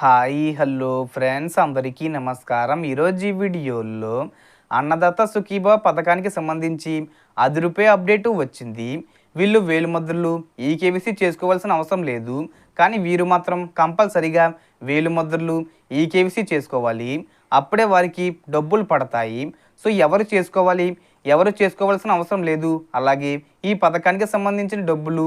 Hi hello friends అందరికీ నమస్కారం. ఈరోజు ఈ వీడియోలో అన్నదాత సుఖీభా పథకానికి సంబంధించి అది రూపాయ అప్డేటు వచ్చింది. వీళ్ళు వేలుముద్రలు ఈకేబీసీ చేసుకోవాల్సిన అవసరం లేదు. కానీ వీరు మాత్రం కంపల్సరిగా వేలుముద్రలు ఈకేబీసీ చేసుకోవాలి. అప్పుడే వారికి డబ్బులు పడతాయి. సో ఎవరు చేసుకోవాలి? ఎవరు చేసుకోవాల్సిన అవసరం లేదు. అలాగే ఈ పథకానికి సంబంధించిన డబ్బులు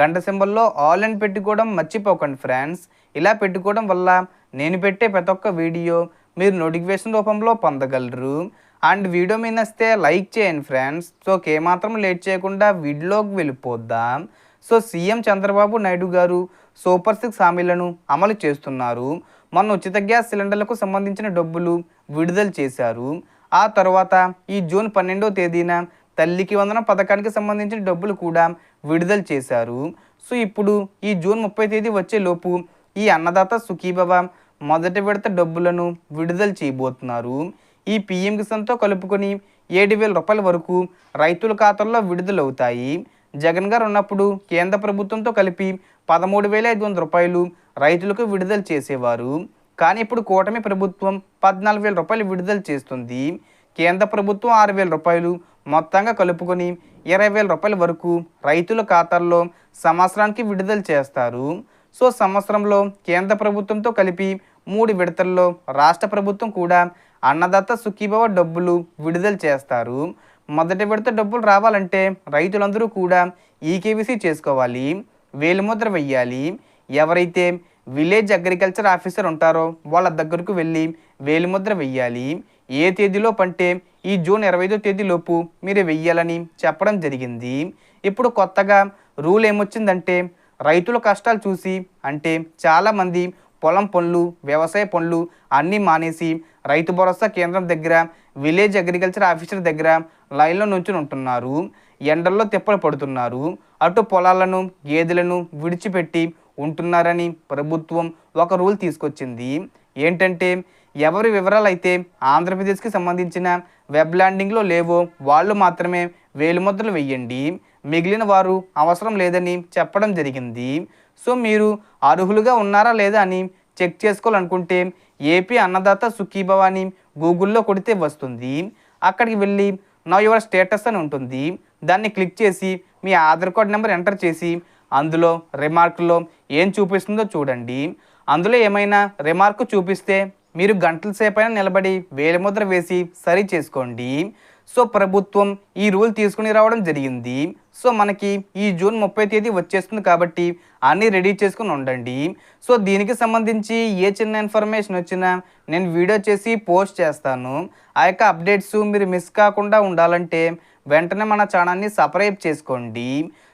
గంట సింబల్లో ఆల్ అని పెట్టుకోవడం మర్చిపోకండి ఫ్రెండ్స్ ఇలా పెట్టుకోవడం వల్ల నేను పెట్టే ప్రతి ఒక్క వీడియో మీరు నోటిఫికేషన్ రూపంలో పొందగలరు. అండ్ వీడియో మీద వస్తే లైక్ చేయండి ఫ్రెండ్స్ సో ఏమాత్రం లేట్ చేయకుండా వీడియోకి వెళ్ళిపోద్దాం. So CM Chandrababu Naidu garu super six హామీలను అమలు చేస్తున్నారు. మొన్న ఉచిత గ్యాస్ సిలిండర్లకు సంబంధించిన డబ్బులు విడుదల చేశారు. ఆ తర్వాత ఈ జూన్ పన్నెండో తేదీన తల్లికి వందన పథకానికి సంబంధించిన డబ్బులు కూడా విడుదల చేశారు. సో ఇప్పుడు ఈ జూన్ ముప్పై తేదీ వచ్చేలోపు ఈ అన్నదాత సుఖీభవ మొదటి విడత డబ్బులను విడుదల చేయబోతున్నారు. ఈ పిఎం కిసాన్తో కలుపుకొని ఏడు వేల రూపాయల వరకు రైతుల ఖాతాల్లో విడుదలవుతాయి. జగన్ గారు ఉన్నప్పుడు కేంద్ర ప్రభుత్వంతో కలిపి పదమూడు వేల ఐదు వందల రూపాయలు రైతులకు విడుదల చేసేవారు. కానీ ఇప్పుడు కూటమి ప్రభుత్వం పద్నాలుగు వేల రూపాయలు విడుదల చేస్తుంది. కేంద్ర ప్రభుత్వం ఆరు వేల రూపాయలు మొత్తంగా కలుపుకొని ఇరవై వేల రూపాయల వరకు రైతుల ఖాతాల్లో సంవత్సరానికి విడుదల చేస్తారు. సో సంవత్సరంలో కేంద్ర ప్రభుత్వంతో కలిపి మూడు విడతల్లో రాష్ట్ర ప్రభుత్వం కూడా అన్నదాత సుఖీభవ డబ్బులు విడుదల చేస్తారు. మొదటి విడత డబ్బులు రావాలంటే రైతులందరూ కూడా ఈకేవీసీ చేసుకోవాలి వేలిముద్ర వెయ్యాలి. ఎవరైతే విలేజ్ అగ్రికల్చర్ ఆఫీసర్ ఉంటారో వాళ్ళ దగ్గరకు వెళ్ళి వేలిముద్ర వెయ్యాలి. ఏ తేదీలో పంటే ఈ జూన్ ఇరవై ఐదో తేదీలోపు మీరు వెయ్యాలని చెప్పడం జరిగింది. ఇప్పుడు కొత్తగా రూల్ ఏమొచ్చిందంటే రైతుల కష్టాలు చూసి అంటే చాలామంది పొలం పనులు వ్యవసాయ పనులు అన్నీ మానేసి రైతు భరోసా కేంద్రం దగ్గర విలేజ్ అగ్రికల్చర్ ఆఫీసర్ దగ్గర లైన్లో నుంచి ఉంటున్నారు. ఎండల్లో తిప్పలు పడుతున్నారు. అటు పొలాలను గేదెలను విడిచిపెట్టి ఉంటున్నారని ప్రభుత్వం ఒక రూల్ తీసుకొచ్చింది. ఏంటంటే ఎవరి వివరాలు అయితే ఆంధ్రప్రదేశ్కి సంబంధించిన వెబ్ ల్యాండింగ్లో లేవో వాళ్ళు మాత్రమే వేలిముద్రలు వెయ్యండి. మిగిలిన వారు అవసరం లేదని చెప్పడం జరిగింది. సో మీరు అర్హులుగా ఉన్నారా లేదా అని చెక్ చేసుకోవాలనుకుంటే ఏపీ అన్నదాత సుఖీభవ అని గూగుల్లో కొడితే వస్తుంది. అక్కడికి వెళ్ళి నా యువర్ స్టేటస్ అని ఉంటుంది. దాన్ని క్లిక్ చేసి మీ ఆధార్ కార్డ్ నెంబర్ ఎంటర్ చేసి అందులో రిమార్క్లో ఏం చూపిస్తుందో చూడండి. అందులో ఏమైనా రిమార్క్ చూపిస్తే మీరు గంటల సేపైనా నిలబడి వేలిముద్ర వేసి సరి చేసుకోండి. సో ప్రభుత్వం ఈ రూల్ తీసుకుని రావడం జరిగింది. సో మనకి ఈ జూన్ ముప్పై తేదీ వచ్చేస్తుంది కాబట్టి అన్నీ రెడీ చేసుకుని ఉండండి. సో దీనికి సంబంధించి ఏ చిన్న ఇన్ఫర్మేషన్ వచ్చినా నేను వీడియో చేసి పోస్ట్ చేస్తాను. ఆ యొక్క అప్డేట్స్ మీరు మిస్ కాకుండా ఉండాలంటే వెంటనే మన ఛానల్ని సబ్స్క్రైబ్ చేసుకోండి.